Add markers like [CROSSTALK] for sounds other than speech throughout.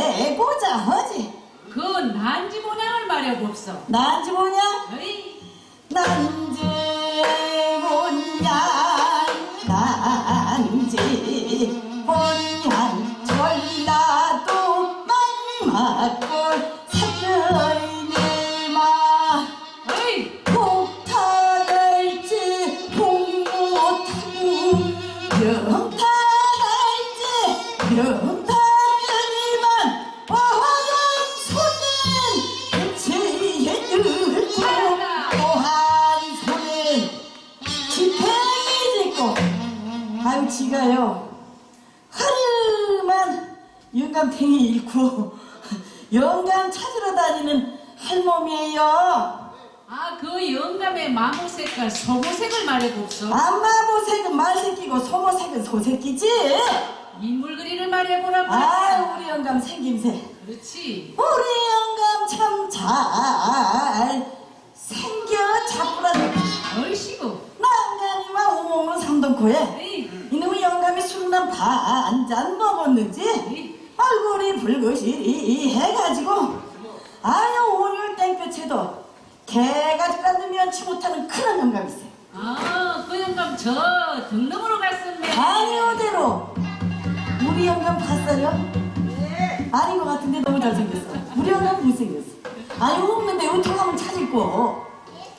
내보자 하지 그 난지 모양을 말해 봅소. 난지 뭐냐 어이, 난지 뭐냐 난지 뭐냐 지가요 하루만 영감탱이 잃고 영감 찾으러 다니는 할멈이에요 아, 그 영감의 마모 색깔 소모색을 말해봅소. 안마모색은 말새끼고 소모색은 소새끼지 인물 그리를 말해보라고. 아 우리 영감 생김새 그렇지. 우리 영감 참 잘 생겨 자꾸란 얼씨구. 난간이와 오모모 삼동코에? 에이, 이놈의 영감이 술은 반잔 먹었는지? 얼굴이 붉으시리 해가지고. 아유 오늘 땡볕에도 개가지가 면치 못하는 그런 영감이 있어요. 아, 그 영감 저 등릉으로 갔었네. 아니오대로. 우리 영감 봤어요? 아닌 것 같은데 너무 잘생겼어. 우리 영감 못생겼어. 아니 없는데 어떻게 하면 찾을 거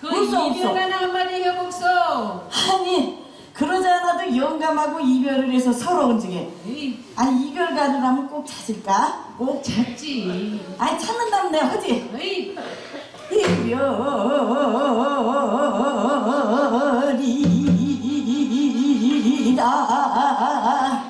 그 없어, 없어. 이별한 한마디 해봅소. 아니 그러지 않아도 영감하고 이별을 해서 서러운 중에 에이, 아니 이별가를 하면 꼭 찾을까? 꼭 찾지. 아니 찾는다면 내가 하지 에이, 이별이라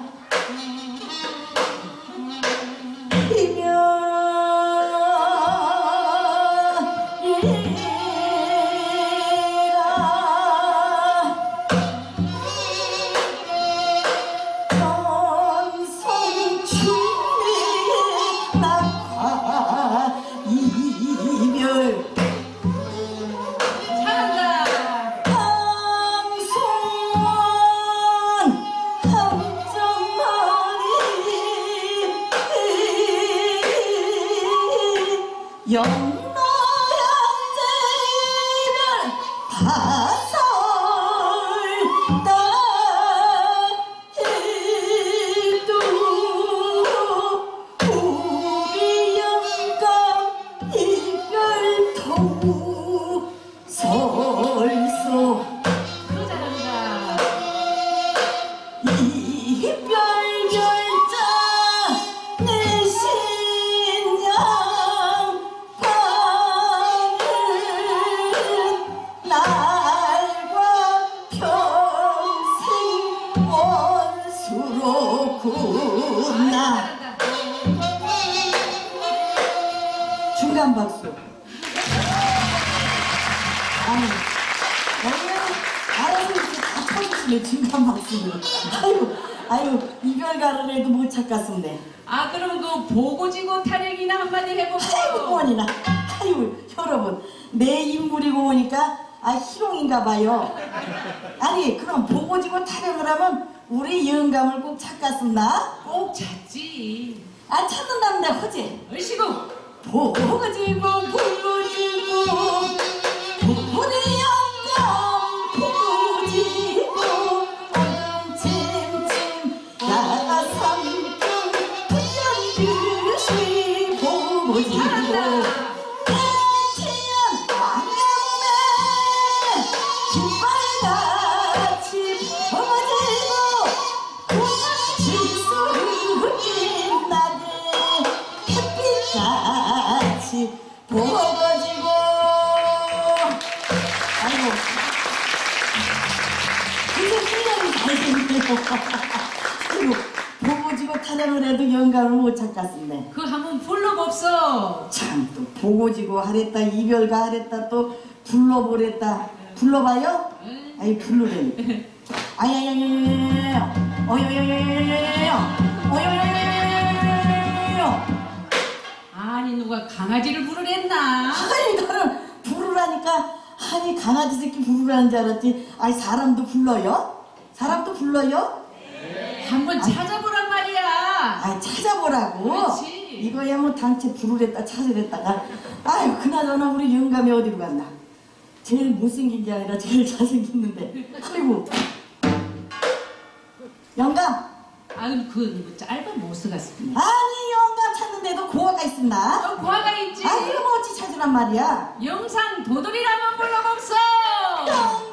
영 [LAUGHS] 중간 박수 아니 여기는 알아서 이렇게 다 쳐주시네 중간 박수를 아유 아유 이별가를 해도 못 찾겠습네 아, 그럼 그 보고지고 타령이나 한마디 아이고. 해봅소. 원이나. 아유 여러분 내 인물이고 보니까 아 희롱인가 봐요. 아니 그럼 보고지고 타령을 하면 우리 영감을 꼭 찾겠습나 꼭 찾지. 아 찾는다면 내가 허지 얼씨구. 보고 지고 보고지고 보고지고 하랬다 이별가 하랬다 또 불러보랬다 불러봐요? 응. 아이 부르래. 아야야야야야야야. 어여여여여여여여. 어여여여여여여여. 아니 누가 강아지를 부르랬나? 아니 나는 부르라니까 아니 강아지 새끼 부르라는 줄 알았지. 아니 사람도 불러요? 사람도 불러요? 한번 찾아보란 말이야. 아 찾아보라고. 그렇지. 이거야 뭐 당최 부르랬다 찾으랬다가 아유 그나저나 우리 영감이 어디로 갔나? 제일 못생긴 게 아니라 제일 잘생겼는데. 아이고. 영감. 아유 그 짧은 못 쓰겠습니다. 아니 영감 찾는데도 고아가 있었나? 어, 고아가 있지. 아유 뭐 어찌 찾으란 말이야? 영상 도돌이라면 불러먹소. 영감.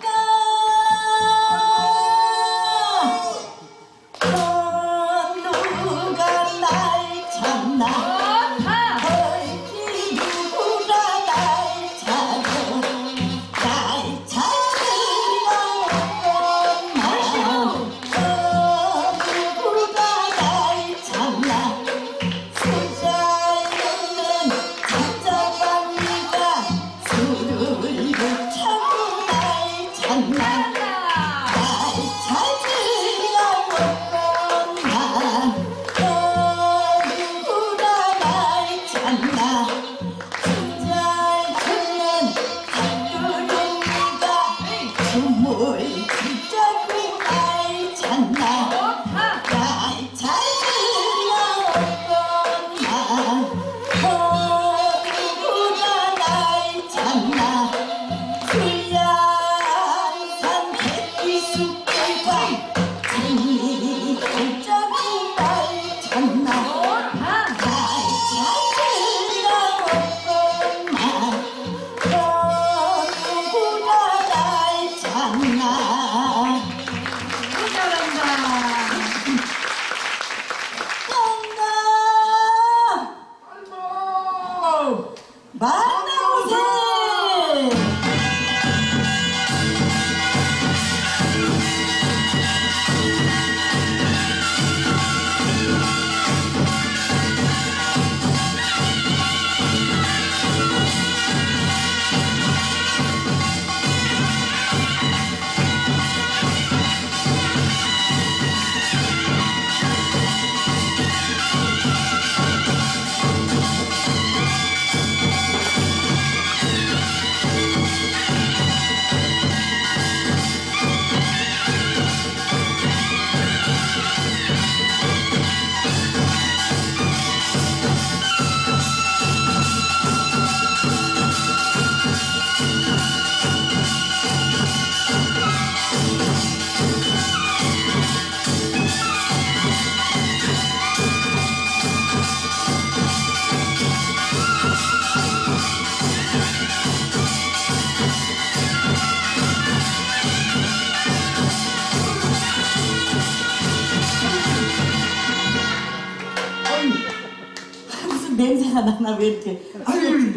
냄새가 나나 왜 이렇게 아유,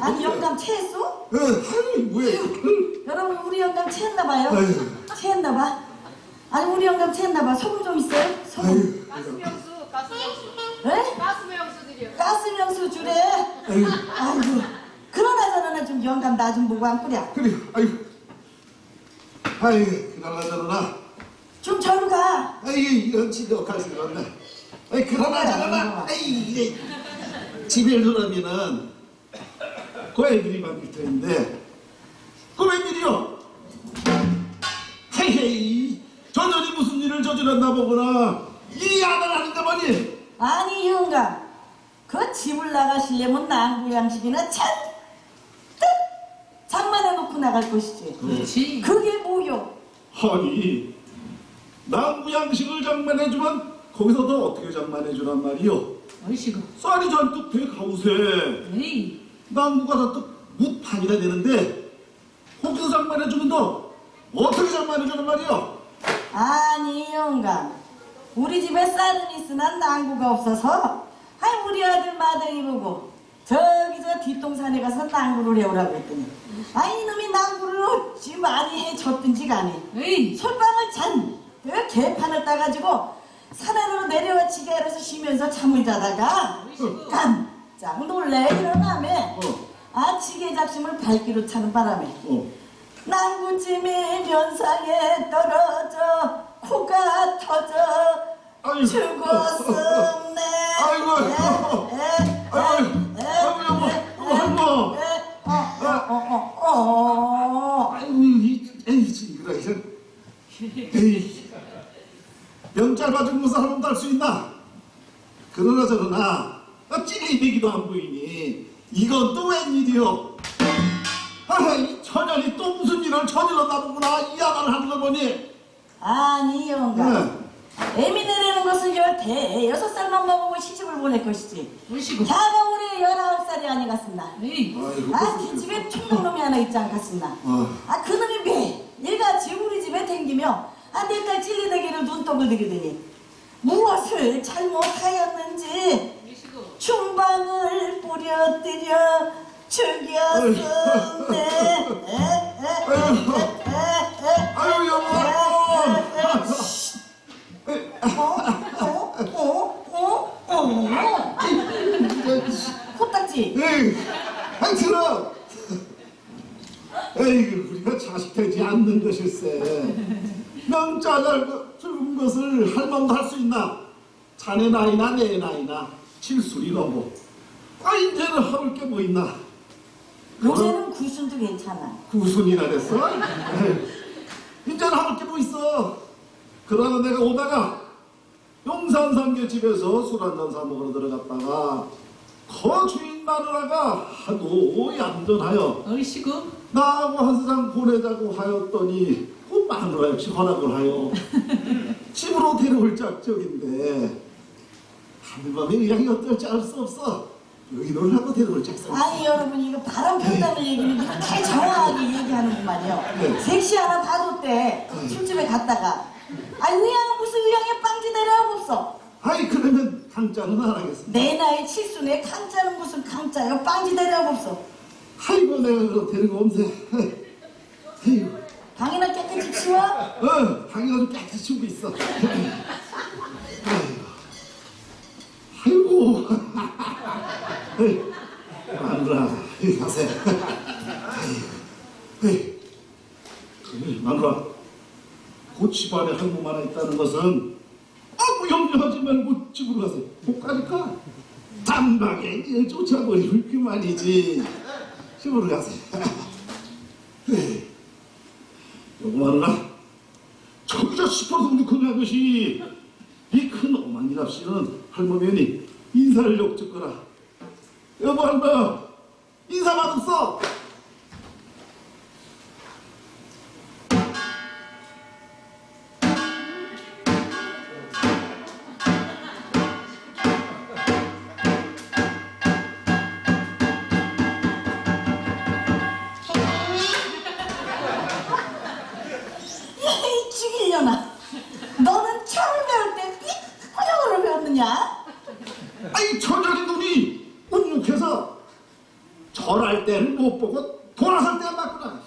아니 영감 체했어? 어, 아유, 왜? 여러분 우리 영감 체했나봐요. 아유, 체했나봐. 아니 우리 영감 체했나봐. 소금 좀 있어요? 소금. 아유, 가스명수, 가스명수, 에? 가스명수들이요. 가스명수 주래 아유, 아이고. 그러나 저러나 좀 영감 나 좀 보고 안 끓여 그래, 아유, 아유, 그러나 저러나, 좀 저리 가. 아유, 연치도 갈수 없네. 아이, 그러나 저러나, 아이, 이게 집에 들어가면은 고양이들이 많을 텐데, 그 웬일이요? 헤헤이, 저년이 무슨 일을 저질렀나 보구나. 이 아들 하는데 뭐니? 아니 영감 그 집을 나가시려면 난구 양식이나 잔뜩 장만해 놓고 나갈 것이지 그렇지. 그게 뭐요? 아니 남부 양식을 장만해주면 거기서도 어떻게 장만해 주란 말이요 어이시고. 쌀이 잔뜩 돼 가우세. 에이, 남부가 잔뜩 무판이라 되는데 거기서 장만해 주면 너 어떻게 장만해 주란 말이요 아니 영감. 우리 집에 쌀은 있으나 난구가 없어서 아이 우리 아들 마당이 보고 저기 저 뒷동산에 가서 난구를 해오라고 했더니 아 이 놈이 난구를 어찌 많이 해줬든지 간에 에이, 솔방울 잔, 그 개판을 따가지고 산안으로 내려와 해서 쉬면서 잠을 자다가 깜짝 놀래 일어나매 어. 아 지게 작심을 발기로 차는 바람에 어. 난구찜이 면상에 떨어져 코가 터져. 죽었음네. 아이고. 그러나 저러나 아, 찌개이기도 안 보이니 이건 또 웬일이요? 아 이 천연이 또 무슨 일을 저질렀나 보구나 이 야단을 하는 거 보니 아니 영감. 네. 애미 내리는 것은 여태 여섯 살만 먹으면 시집을 보낼 것이지. 얼씨구. 자가 올해 열아홉 살이 아니겠습니다. 에이, 아이고 아, 뒷집에 충동놈이 하나 있지 않겠습니다. 어. 아, 그놈이 매일같이 우리 집에 댕기며 아, 내딸 찔리대기를 눈독을 들이더니 무엇을 잘못하였는지. 충방을 뿌려뜨려 죽였었네. 아유 여보 어? 어? 어? 어? 코딱지. 에이 들어 에이 우리가 자식 되지 않는 것일세 명짜잘 죽은 것을 할망도 할 수 있나 자네 나이나 내 나이나 칠순이 넘고 아 이제는 하볼 게뭐 있나 요새는 구순도 괜찮아. 구순이나 됐어? [LAUGHS] 이제는 하볼 게뭐 있어 그러나 내가 오다가 용산삼계 집에서 술 한잔 사 먹으러 들어갔다가 거 주인 마누라가 하도 얌전하여 얼씨구. 나하고 한 세상 보내자고 하였더니 그 마누라 역시 허락을 하여 집으로 데려올 작정인데 할멈의 의향이 어떨지 알 수 없어. 의논을 하고 데려올 작정 아니 여러분 이거 바람 폈다는 얘기는 이렇게 정확하게 얘기하는구만요. 네. 섹시 하나 봐줬대 술집에 갔다가 아니 의향은 무슨 의향에 빵지 내려 없어. 아이 그러면 강짜는 안 하겠습니다. 내 나이 칠순에 강자는 무슨 강자요? 빵지 내려 없어. 아이고 내가 그거 데리고 온세 아이고 방이나 깨끗이 치워. 어 방이 아주 깨끗이 치우고 있어. 아이고. 마누라 가세. 마누라 그 집안에 할멈 하나 있다는 것은 아무 염려하지 말고 집으로 가세요. 못 가니까 단방에 일 쫓아버리면 그만이지. 집으로 가세요 에이, 여보 마누라 저기서 시퍼성도 큰한 것이 이큰 어머니랍시는 할머니니 인사를 욕 적거라. 여보 할머 인사 맛없어 처절이 눈이 욱욱해서 절할 때는 못 보고 돌아설 때만 봤구나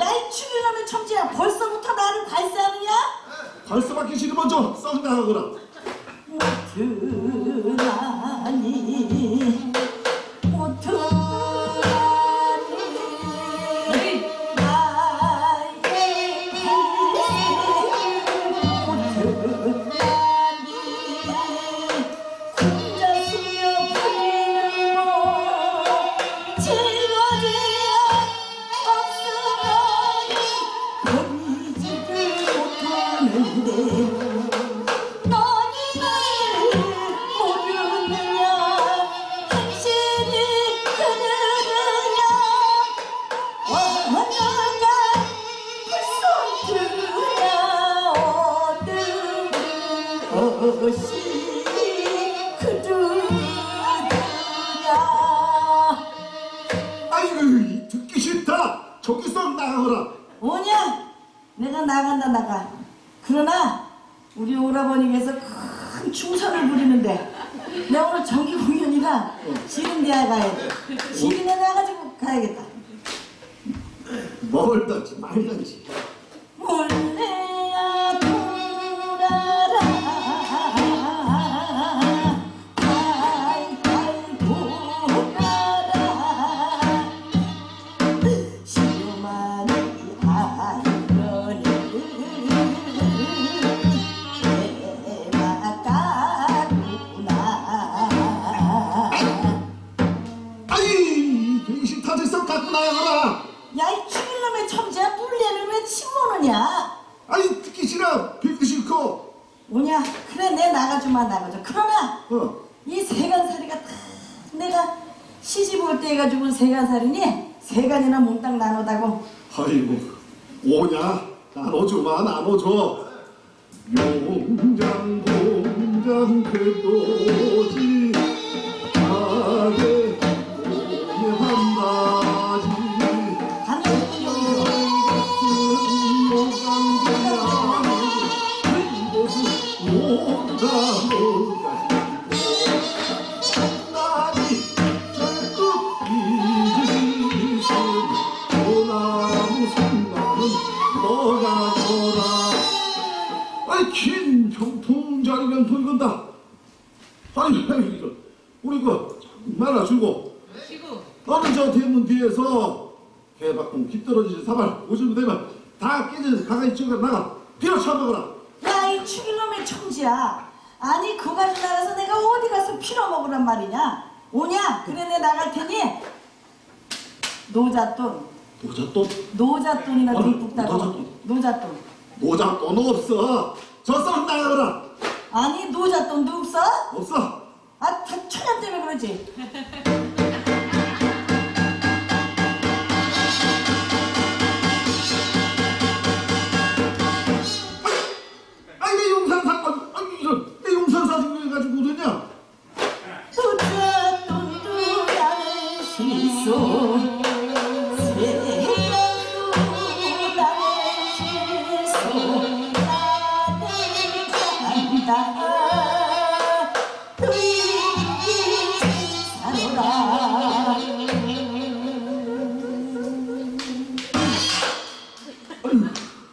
야이 죽이려는 천지야. 벌써부터 나를 발사하느냐? 벌써 받기 싫으면 먼저 썩 나가거라. 오트라니 Thank [LAUGHS] you. 가야겠다. 멀든지 말든지 그래 내 나가주마 나가줘 그러나 어. 이 세간살이가 다 내가 시집 올 때 해가지고 세간살이니 세간이나 몽땅 나누다고. 아이고 오냐? 나눠주마 나눠줘. 용장 공장 그도지 긴 병풍자리면 돌건다. 아니, 아니, 이거, 우리 그 말아주고. 시구. 너는 저 대문 뒤에서 개박공 빗떨어지는 사발 오시면 되면 다 깨져서 가까이 쪽에 나가. 비로 쳐먹어라. 야 이 죽일 놈의 청지야. 아니 그가지 나가서 내가 어디 가서 피로 먹으란 말이냐? 오냐? 그래 내 나갈 테니? 노잣돈 또 노잣돈이나 아니, 따고 노잣돈. 노잣돈 또는 없어 저 사람 나가거라 아니 노잣돈도 없어? 없어 아, 다 천연 때문에 그러지.